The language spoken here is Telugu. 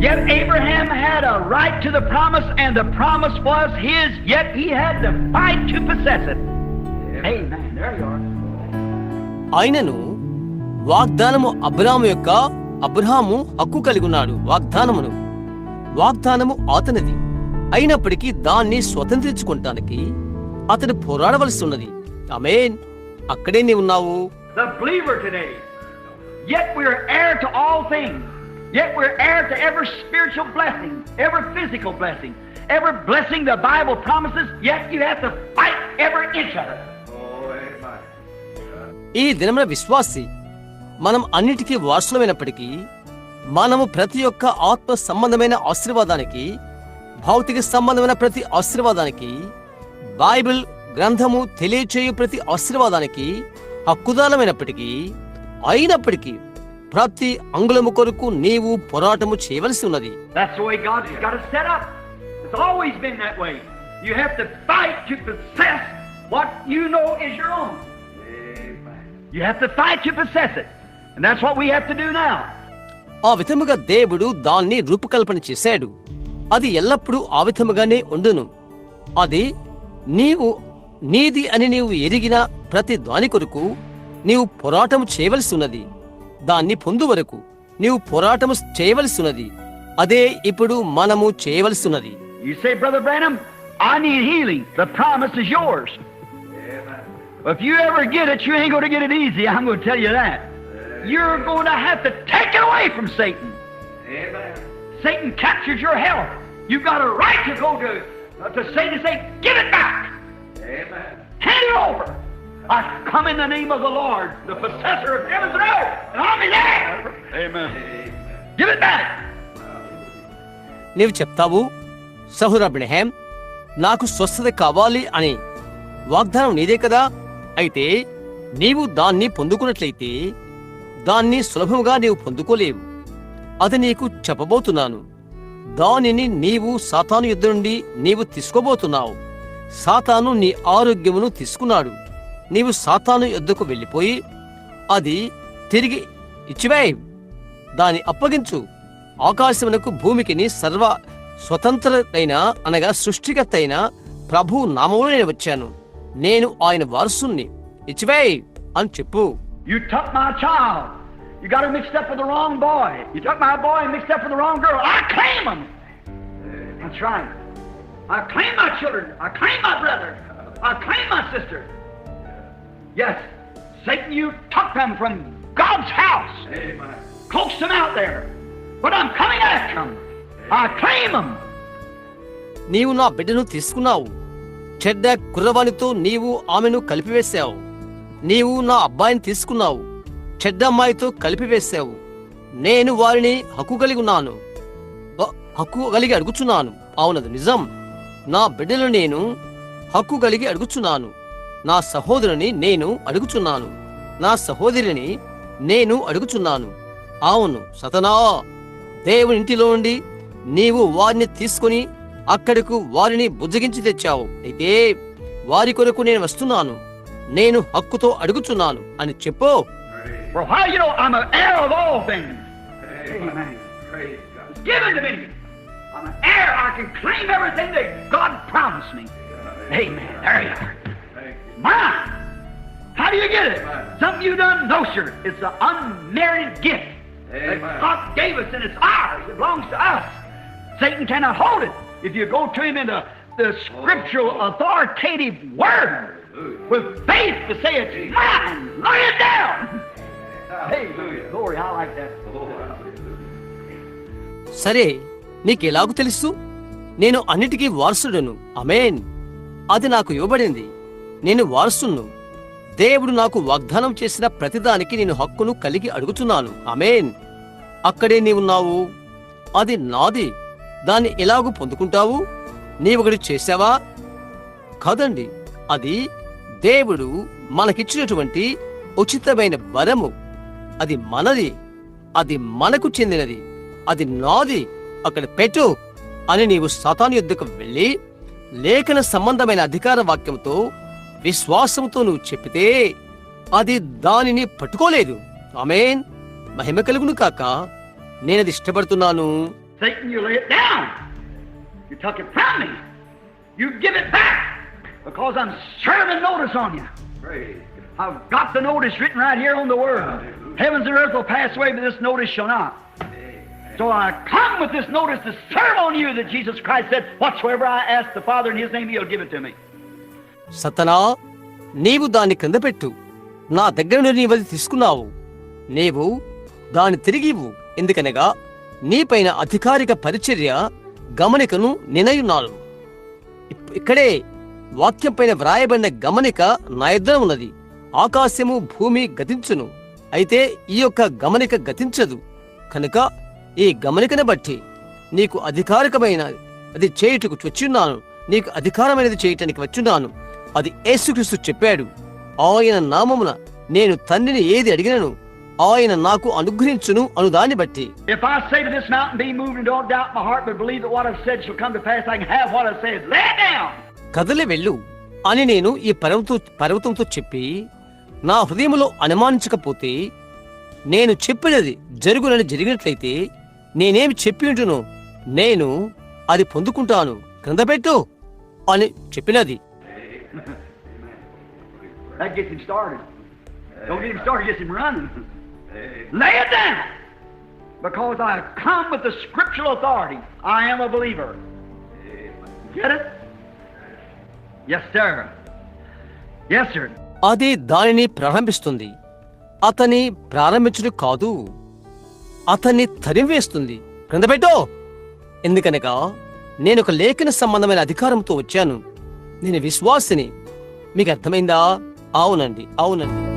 Yet Abraham had a right to the promise, and the promise was his, yet he had to fight to possess it. Amen. There you are. ఆయనను వాగ్దానము అబ్రాము యొక్క అబ్రహాము హక్కు కలిగి ఉన్నాడు వాగ్దానమును వాగ్దానము అతనిది అయినప్పటికీ దాన్ని స్వతంత్రించుకుంటానికి అతడు పోరాడవలసి ఉన్నది ఆమేన్ అక్కడే నీ ఉన్నావు The believer today. Yet we're heir to all things. Yet we're heir to every spiritual blessing, every physical blessing, every blessing the Bible promises, yet you have to fight every inch of it. ఈ దినమున విశ్వాసి మనం అన్నిటికీ వారసులమైనప్పటికీ మనము ప్రతి ఒక్క ఆత్మ సంబంధమైన ఆశీర్వాదానికి భౌతిక సంబంధమైన ప్రతి ఆశీర్వాదానికి బైబిల్ గ్రంథము తెలియచేయు ప్రతి ఆశీర్వాదానికి హక్కుదానమైనప్పటికీ అయినప్పటికీ ప్రతి అంగుళము కొరకు నీవు పోరాటము చేయవలసి ఉన్నది. ఆ విధముగా దేవుడు దాన్ని రూపకల్పన చేశాడు. అది ఎల్లప్పుడూ ఆ విధముగానే ఉండును. అది నీవు నీది అని నీవు ఎరిగిన ప్రతి దాని కొరకు నీవు పోరాటం చేయవలసి ఉన్నది. దాన్ని పొందు వరకు నీవు పోరాటము చేయవలసి ఉన్నది అదే ఇప్పుడు మనము చేయవలసి ఉన్నది You say, Brother Branham, I need healing. The promise is yours. If you ever get it, you ain't going to get it easy. I'm going to tell you that. You're going to have to take it away from Satan. Satan captures your health. You've got a right to go to, uh, to Satan and say, Give it back. Hand it over. I come in the name of the Lord, the possessor of heavens and earth, and I'm in there. Amen. Give it back. నీవు చెప్తావు సహుర బ్రహ్యాం నాకు స్వస్థత కావాలి అని వాగ్దానం నీదే కదా అయితే నీవు దాన్ని పొందుకున్నట్లయితే దాన్ని సులభంగా నీవు పొందుకోలేవు అది నీకు చెప్పబోతున్నాను దానిని నీవు సాతాను యుద్ధ నుండి నీవు తీసుకోబోతున్నావు సాతాను నీ ఆరోగ్యమును తీసుకున్నాడు నీవు సాతాను ఎద్దుకు వెళ్ళిపోయి అది తిరిగి ఇచ్చివే. దాని అప్పగించు. ఆకాశమునకు భూమికి సర్వ స్వతంత్రైన అనగా సృష్టికర్త అయిన ప్రభు నామంలో నేను వచ్చాను. నేను ఆయన వారసుని ఇచ్చివే అని చెప్పు. I claim my children. I claim my brother. I claim my sister. Yes, Satan, you took them from God's house. Coaxed them out there. But I'm coming after them. I claim them. నీవు నా బిడ్డను తీసుకున్నావు. చెడ్డ కుర్రవానితో నీవు ఆమెను కలిపివేశావు. నీవు నా అబ్బాయిని తీసుకున్నావు. చెడ్డ అమ్మాయితో కలిపివేశావు. నేను వారిని హక్కు కలిగి ఉన్నాను. హక్కు కలిగి అడుగుచున్నాను. అవునది నిజం. నా బిడ్డలు నేను హక్కు కలిగి అడుగుచున్నాను. నా సహోదరుని నేను అడుగుచున్నాను. నా సహోదరిని నేను అడుగుచున్నాను. అవును సతనా దేవునింటిలో ఉండి నీవు వారిని తీసుకుని అక్కడకు వారిని బుజ్జగించి తెచ్చావు. అయితే వారి కొరకు నేను వస్తున్నాను. నేను హక్కుతో అడుగుచున్నాను. అని చెప్పు. Mine. How do you get it? Something you done? No, sir. It's an unmerited gift that God gave us, and it's ours. It belongs to us. Satan cannot hold it. If you go to him in the, the scriptural authoritative word with faith to say it's mine, lay it down. Hey, glory, I like that. సరే నీకెలాగు తెలుసు నేను అన్నిటికీ వారసుడను అమేన్ అది నాకు ఇవ్వబడింది నేను వారసును దేవుడు నాకు వాగ్దానం చేసిన ప్రతిదానికి నేను హక్కును కలిగి అడుగుతున్నాను. అమేన్ అక్కడే నీవున్నావు. అది నాది. దాన్ని ఎలాగూ పొందుకుంటావు? నీవొకటి చేశావా? కాదండి. అది దేవుడు మనకిచ్చినటువంటి ఉచితమైన వరము. అది మనది. అది మనకు చెందినది. అది నాది. అక్కడ పెట్టు అని నీవు సతాను యుద్ధకు వెళ్ళి లేఖన సంబంధమైన అధికార వాక్యంతో విశ్వాసంతో నువ్వు చెప్పితే అది దానిని పట్టుకోలేదు ఆమేన్ మహిమ కలుగును కాక నేనది ఇష్టపడుతున్నాను Satan, you lay it down. You took it from me. You give it back because I'm serving notice on you. I've got the notice written right here on the Word. Heavens and earth will pass away, but this notice shall not. So I come with this notice to serve on you that Jesus Christ said, Whatsoever I ask the Father in His name, He'll give it to me. సతనా నీవు దాన్ని కింద పెట్టు. నా దగ్గర నుండి నీవది తీసుకున్నావు. నీవు దాన్ని తిరిగి ఇవ్వు. ఎందుకనగా నీపైన అధికారిక పరిచర్య గమనికను నినయున్నాను. ఇక్కడే వాక్యంపైన వ్రాయబడిన గమనిక నా యొద్ద ఉన్నది. ఆకాశము భూమి గతించును. అయితే ఈ యొక్క గమనిక గతించదు. కనుక ఈ గమనికను బట్టి నీకు అధికారికమైన అది చేయుటకు వచ్చున్నాను. నీకు అధికారమైనది చేయటానికి వచ్చున్నాను. అది యేసుక్రీస్తు చెప్పాడు. ఆయన నామమున నేను తండ్రిని ఏది అడిగినను ఆయన నాకు అనుగ్రహించును అను దాన్ని బట్టి. కదలి వెళ్ళు అని నేను ఈ పర్వతం పర్వతంతో చెప్పి నా హృదయములో అనుమానించకపోతే నేను చెప్పినది జరుగునని జరిగినట్లయితే నేనేమి చెప్పి ఉంటును నేను అది పొందుకుంటాను. క్రింద పెట్టు అని చెప్పినది. That gets him started. Don't get him started, gets him running. Lay it down. Because I come with the scriptural authority. I am a believer. Get it? Yes, sir. Yes, sir. అది దానిని ప్రారంభిస్తుంది అతని ప్రారంభించుడు కాదు అతన్ని తరిమివేస్తుంది క్రింద పెట్టు ఎందుకనగా నేను ఒక లేఖన సంబంధమైన అధికారంతో వచ్చాను నేను విశ్వాసిని. మీకు అర్థమైందా? అవునండి అవునండి.